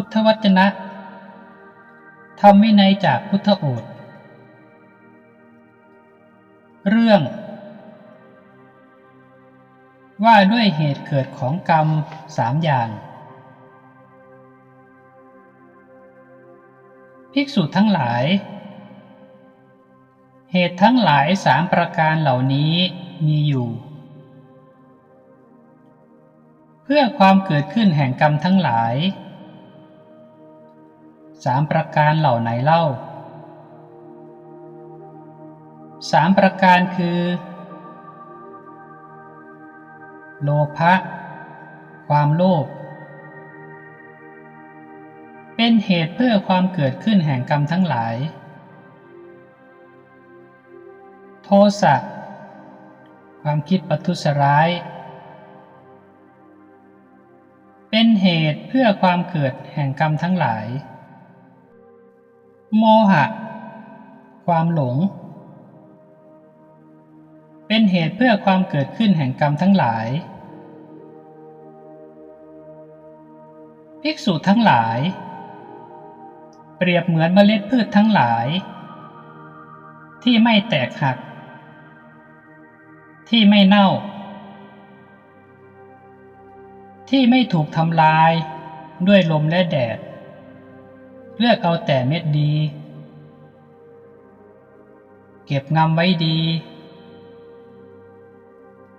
พุทธวจนะธรรมวินัยจากพุทธโอษฐ์เรื่อง ว่าด้วยเหตุเกิดของกรรมสามอย่าง ภิกษุทั้งหลาย เหตุทั้งหลายสามประการเหล่านี้มีอยู่ เพื่อความเกิดขึ้นแห่งกรรมทั้งหลาย สามประการเหล่าไหนเล่าสามประการคือ โลภะความโลภเป็นเหตุเพื่อความเกิดขึ้นแห่งกรรมทั้งหลาย โทสะความคิดประทุษร้าย เป็นเหตุเพื่อความเกิดแห่งกรรมทั้งหลาย โมหะ ความหลง เป็นเหตุเพื่อความเกิดขึ้นแห่งกรรมทั้งหลาย ภิกษุทั้งหลาย เปรียบเหมือนเมล็ดพืชทั้งหลาย ที่ไม่แตกหัก ที่ไม่เน่า ที่ไม่ถูกทำลายด้วยลมและแดด เลือกเอาแต่เม็ดดี เก็บงำไว้ดี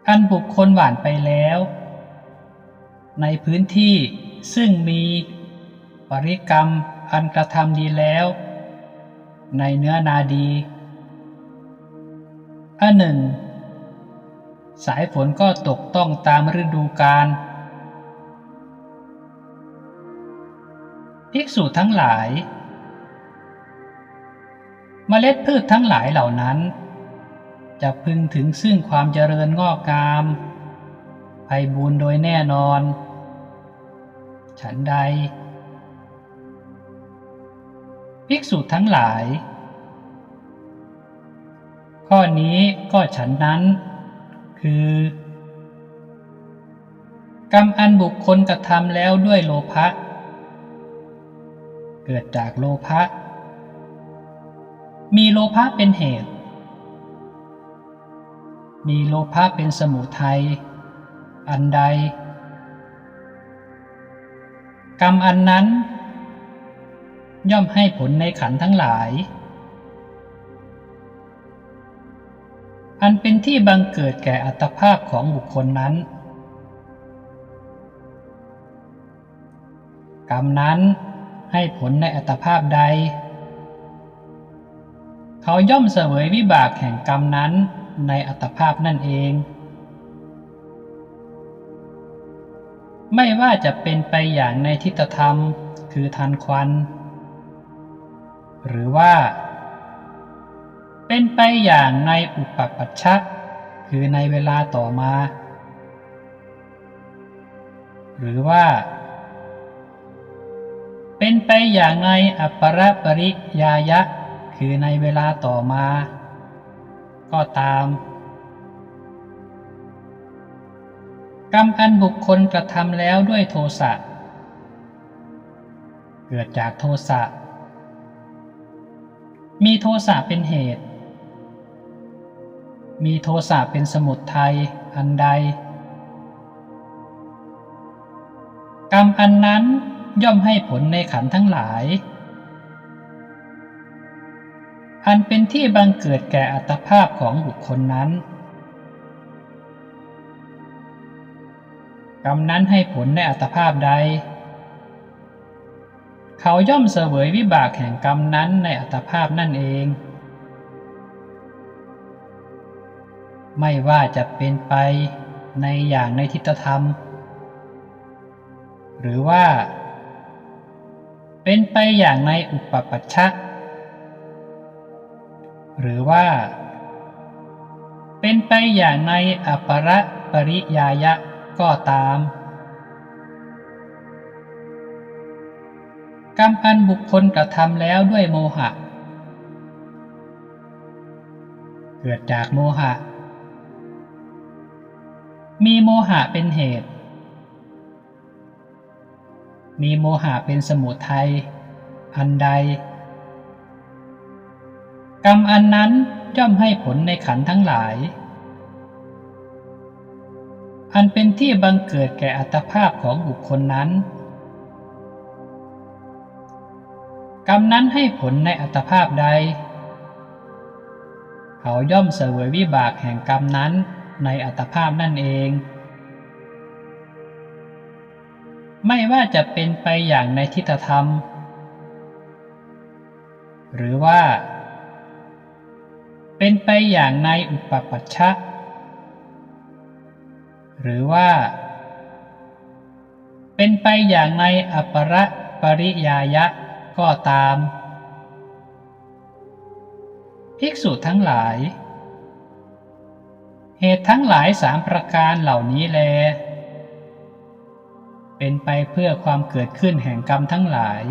อันบุคคลหวานไปแล้ว ในพื้นที่ซึ่งมีปริกรรมอันกระทำดีแล้ว ในเนื้อนาดีอันหนึ่ง สายฝนก็ตกต้องตามฤดูกาล ภิกษุทั้งหลาย เมล็ดพืชทั้งหลายเหล่านั้น จะพึงถึงซึ่งความเจริญงอกงามไพบูรโดยแน่นอน ฉันใด ภิกษุทั้งหลาย ข้อนี้ก็ฉันนั้น คือกรรมอันบุคคลกระทำแล้วด้วยโลภะ เกิดจากโลภะ มีโลภะเป็นเหตุ มีโลภะเป็นสมุทัย อันใด กรรมอันนั้น ย่อมให้ผลในขันทั้งหลาย อันเป็นที่บังเกิดแก่อัตภาพของบุคคลนั้น กรรมนั้น ให้ผลในอัตภาพใด เขาย่อมเสวยวิบากแห่งกรรมนั้นในอัตภาพนั่นเอง ไม่ว่าจะเป็นไปอย่างในทิฏฐธรรมคือทันควัน หรือว่า เป็นไปอย่างในอุปปัชชะคือในเวลาต่อมา หรือว่า เป็นไปอย่างในอัปปรปริยายะ คือในเวลาต่อมา ก็ตาม กรรมอันบุคคลกระทำแล้วด้วยโทสะเกิดจากโทสะมีโทสะเป็นเหตุ มีโทสะเป็นสมุดไทยอันใด กรรมอันนั้น ย่อมให้ผลในขันทั้งหลาย อันเป็นที่บังเกิดแก่อัตภาพของบุคคลนั้นกรรมนั้นให้ผลในอัตภาพใด เขาย่อมเสวยวิบากแห่งกรรมนั้นในอัตภาพนั่นเอง ไม่ว่าจะเป็นไปในอย่างในทิฏฐธรรม หรือว่า เป็นไปอย่างในอุปปัชชะ หรือว่า เป็นไปอย่างในอปรปริยายะก็ตาม กรรมอันบุคคลกระทำแล้วด้วยโมหะ เกิดจากโมหะ มีโมหะเป็นเหตุ มีโมหะเป็นสมุทัยอันใด กรรมอันนั้นย่อมให้ผลในขันธ์ทั้งหลาย อันเป็นที่บังเกิดแก่อัตภาพของบุคคลนั้น กรรมนั้นให้ผลในอัตภาพใด เขาย่อมเสวยวิบากแห่งกรรมนั้นในอัตภาพนั่นเอง ไม่ว่าจะเป็นไปอย่างในทิฏฐธรรม หรือว่า เป็นไปอย่างในอุปปัชชะ หรือว่า เป็นไปอย่างในอัปปรปริยายะก็ตาม ภิกษุทั้งหลาย เหตุทั้งหลายสามประการเหล่านี้แล เป็นไปเพื่อความเกิดขึ้นแห่งกรรมทั้งหลาย